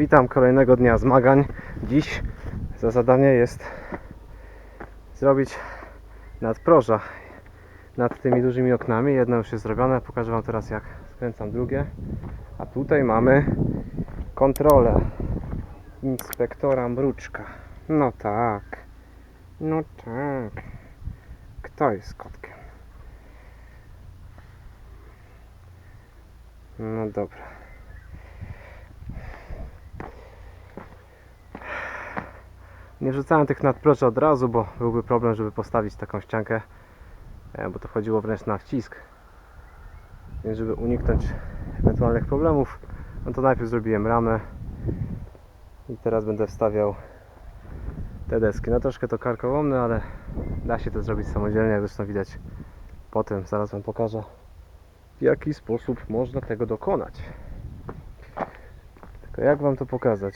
Witam kolejnego dnia zmagań. Dziś za zadanie jest zrobić nadproża nad tymi dużymi oknami. Jedno już jest zrobione, pokażę Wam teraz jak skręcam drugie. A tutaj mamy kontrolę inspektora Mruczka. No tak, no tak. Kto jest kotkiem? No dobra. Nie wrzucałem tych nadproczy od razu, bo byłby problem, żeby postawić taką ściankę, e, bo to chodziło wręcz na wcisk. Więc żeby uniknąć ewentualnych problemów, no to najpierw zrobiłem ramę i teraz będę wstawiał te deski. No troszkę to karkołomne, ale da się to zrobić samodzielnie, jak zresztą widać potem, zaraz Wam pokażę w jaki sposób można tego dokonać. Tylko jak Wam to pokazać?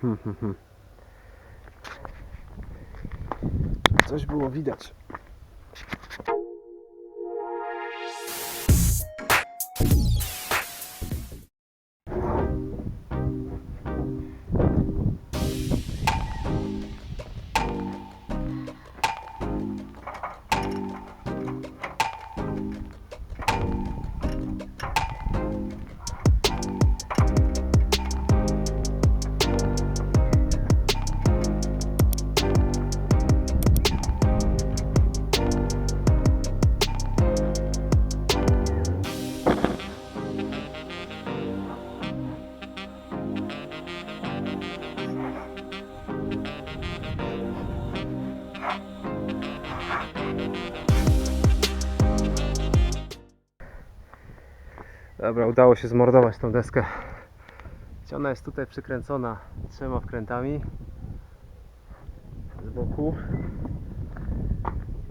Hmm, hmm, hmm. Coś było widać. Dobra, udało się zmordować tą deskę. Ona jest tutaj przykręcona trzema wkrętami z boku.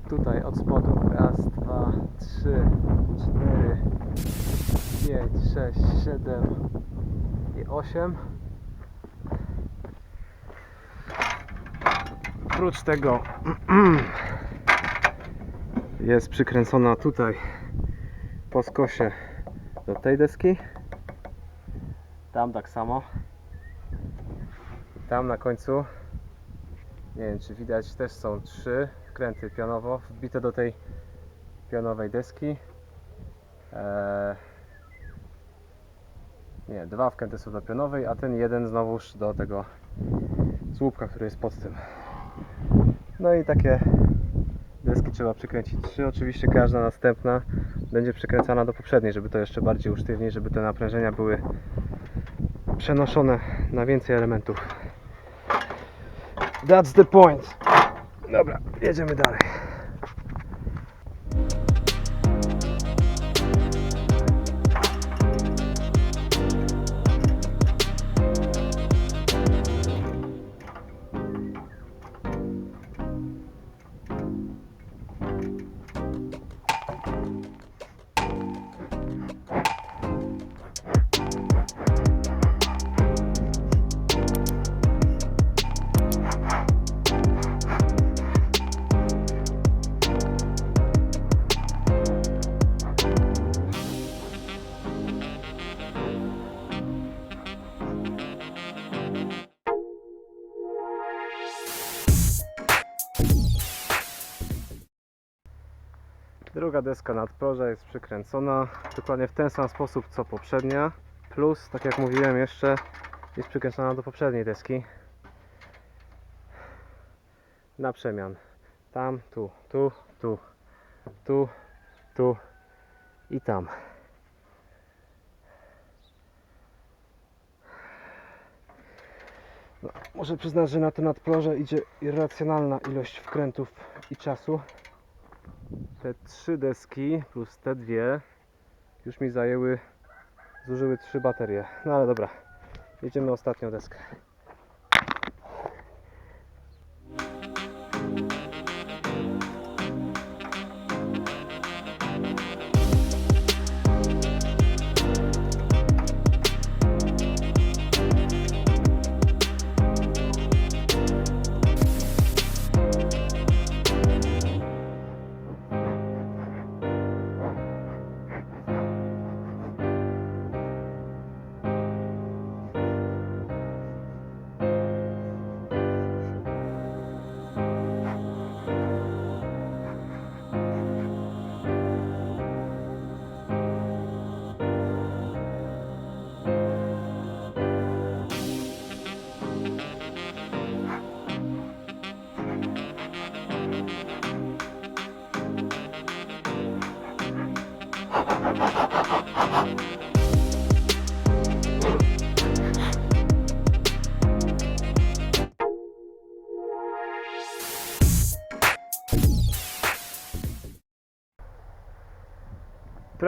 Tutaj od spodu raz, dwa, trzy, cztery, pięć, sześć, siedem i osiem. Oprócz tego jest przykręcona tutaj po skosie do tej deski. Tam tak samo. Tam na końcu, nie wiem czy widać, też są trzy wkręty pionowo wbite do tej pionowej deski. Eee, nie, dwa wkręty są do pionowej, a ten jeden znowuż do tego słupka, który jest pod tym. No i takie deski trzeba przykręcić trzy. Oczywiście każda następna będzie przykręcana do poprzedniej, żeby to jeszcze bardziej usztywnić, żeby te naprężenia były przenoszone na więcej elementów. That's the point. Dobra, jedziemy dalej. Druga deska nadproża jest przykręcona dokładnie w ten sam sposób co poprzednia. Plus, tak jak mówiłem jeszcze, jest przykręcona do poprzedniej deski. Na przemian. Tam, tu, tu, tu, tu, tu i tam. No, muszę przyznać, że na to nadproże idzie irracjonalna ilość wkrętów i czasu te trzy deski plus te dwie już mi zajęły, zużyły trzy baterie. No ale dobra, jedziemy ostatnią deskę.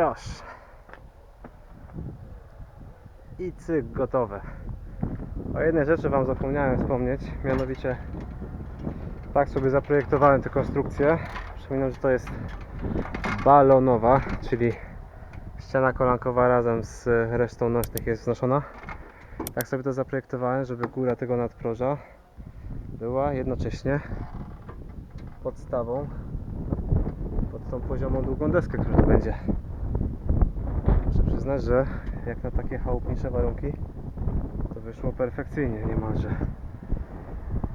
Proszę. I cyk, gotowe. O jednej rzeczy Wam zapomniałem wspomnieć, mianowicie tak sobie zaprojektowałem tę konstrukcję. Przypominam, że to jest balonowa, czyli ściana kolankowa razem z resztą nośnych jest wznoszona. Tak sobie to zaprojektowałem, żeby góra tego nadproża była jednocześnie podstawą pod tą poziomą długą deskę, która będzie. Przyznać, że jak na takie chałupnicze warunki to wyszło perfekcyjnie niemalże.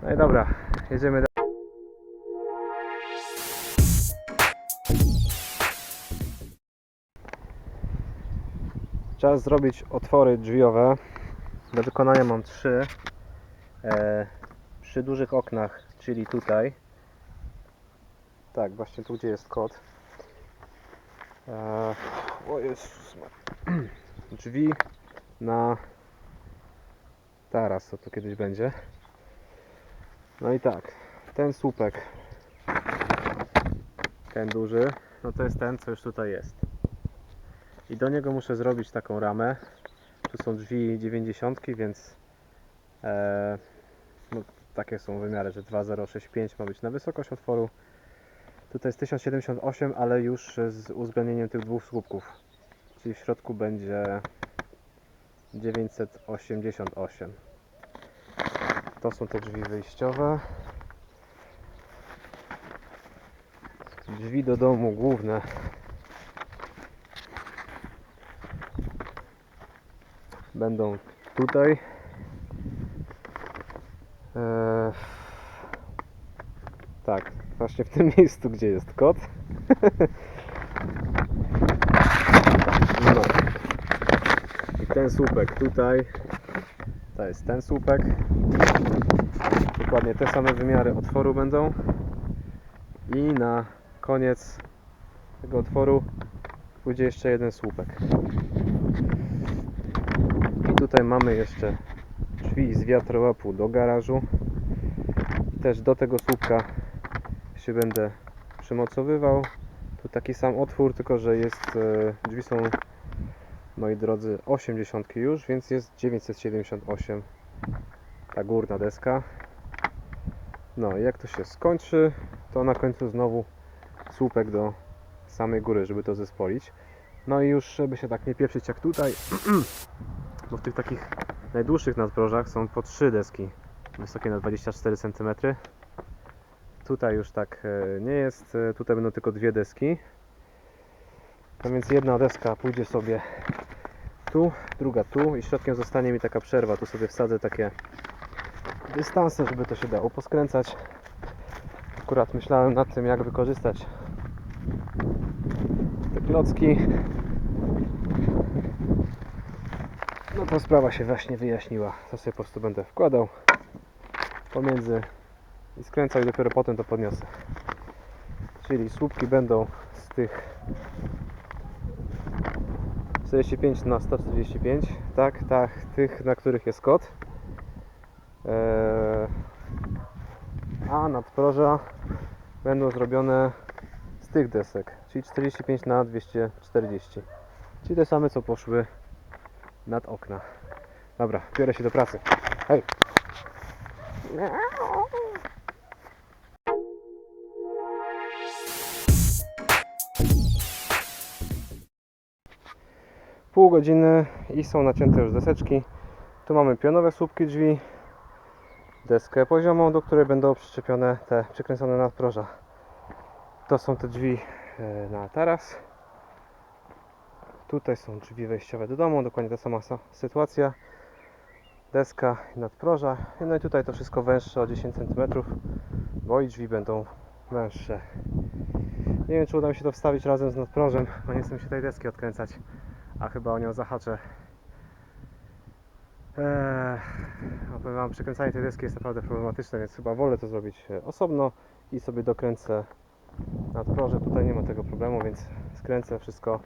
No i dobra, jedziemy dalej. Czas zrobić otwory drzwiowe. Do wykonania mam trzy. E, przy dużych oknach, czyli tutaj. Tak, właśnie tu gdzie jest kod. E, o Jezus. Drzwi na taras, co tu kiedyś będzie. No i tak, ten słupek, ten duży, no to jest ten, co już tutaj jest. I do niego muszę zrobić taką ramę. Tu są drzwi 90, więc e, no, takie są wymiary, że 2065 ma być na wysokość otworu. Tutaj jest 1078, ale już z uwzględnieniem tych dwóch słupków. Czyli w środku będzie 988. To są te drzwi wyjściowe. Drzwi do domu główne. Będą tutaj. Eee, tak, właśnie w tym miejscu, gdzie jest kot. no. I ten słupek tutaj. To jest ten słupek. Dokładnie te same wymiary otworu będą. I na koniec tego otworu pójdzie jeszcze jeden słupek. I tutaj mamy jeszcze drzwi z wiatrołapu do garażu. Też do tego słupka się będę przymocowywał. Tu taki sam otwór, tylko że jest, e, drzwi są moi drodzy 80 już, więc jest 978 ta górna deska. No i jak to się skończy, to na końcu znowu słupek do samej góry, żeby to zespolić. No i już, żeby się tak nie pieprzyć jak tutaj, bo w tych takich najdłuższych nadprożach są po trzy deski wysokie na 24 cm. Tutaj już tak e, nie jest, e, tutaj będą tylko dwie deski. No więc jedna deska pójdzie sobie tu, druga tu i środkiem zostanie mi taka przerwa. Tu sobie wsadzę takie dystanse, żeby to się dało poskręcać. Akurat myślałem nad tym, jak wykorzystać te klocki. No to sprawa się właśnie wyjaśniła. To sobie po prostu będę wkładał pomiędzy i skręcał i dopiero potem to podniosę. Czyli słupki będą z tych 45 na 145, tak, tak, tych na których jest kod. Eee, a nadproża będą zrobione z tych desek, czyli 45 na 240. Czyli te same co poszły nad okna. Dobra, biorę się do pracy. Hej! Pół godziny i są nacięte już deseczki. Tu mamy pionowe słupki drzwi, deskę poziomą, do której będą przyczepione te przykręcone nadproża. To są te drzwi e, na taras. Tutaj są drzwi wejściowe do domu, dokładnie ta sama sa- sytuacja. Deska i nadproża. No i tutaj to wszystko węższe o 10 cm, bo i drzwi będą węższe. Nie wiem, czy uda mi się to wstawić razem z nadprożem, bo nie chcę się tej deski odkręcać, a chyba o nią zahaczę. Eee, Wam, przekręcanie tej deski jest naprawdę problematyczne, więc chyba wolę to zrobić e, osobno i sobie dokręcę nadproże. Tutaj nie ma tego problemu, więc skręcę wszystko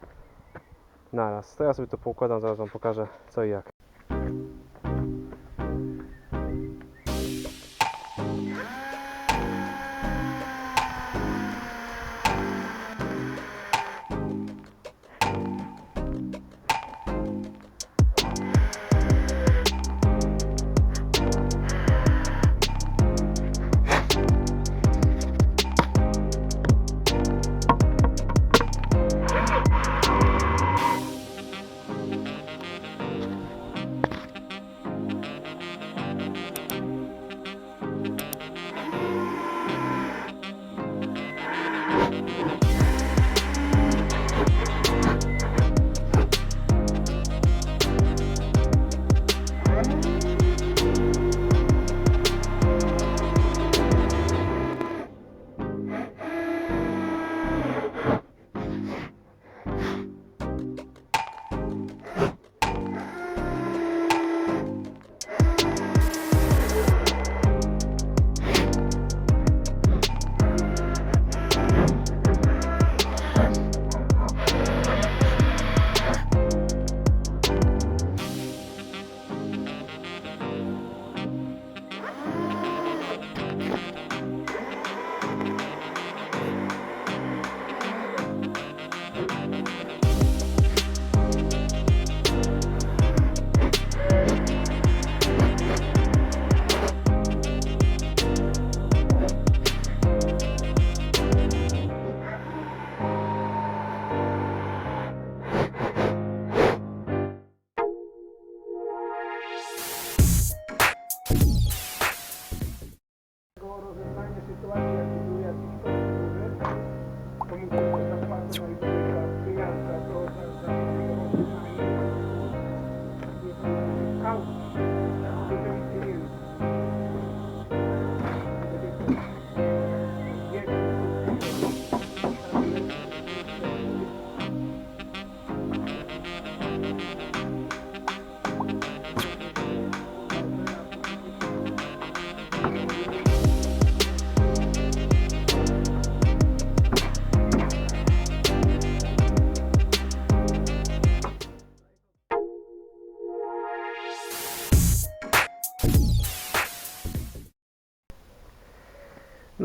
naraz. To ja sobie to poukładam, zaraz Wam pokażę co i jak.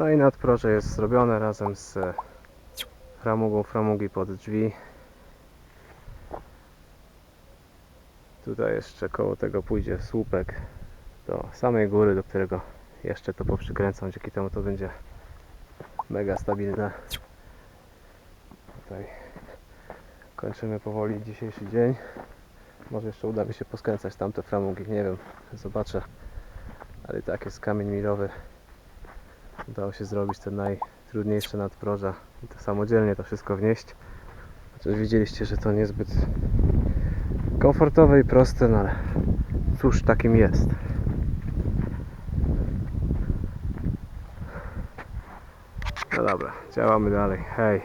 No i nadproże jest zrobione razem z framugą framugi pod drzwi. Tutaj jeszcze koło tego pójdzie słupek do samej góry, do którego jeszcze to poprzykręcam, dzięki temu to będzie mega stabilne. Tutaj kończymy powoli dzisiejszy dzień. Może jeszcze uda mi się poskręcać tamte framugi, nie wiem, zobaczę. Ale tak jest kamień milowy. Udało się zrobić te najtrudniejsze nadproża i to samodzielnie to wszystko wnieść. Chociaż widzieliście, że to niezbyt komfortowe i proste, no ale cóż takim jest. No dobra, działamy dalej. Hej.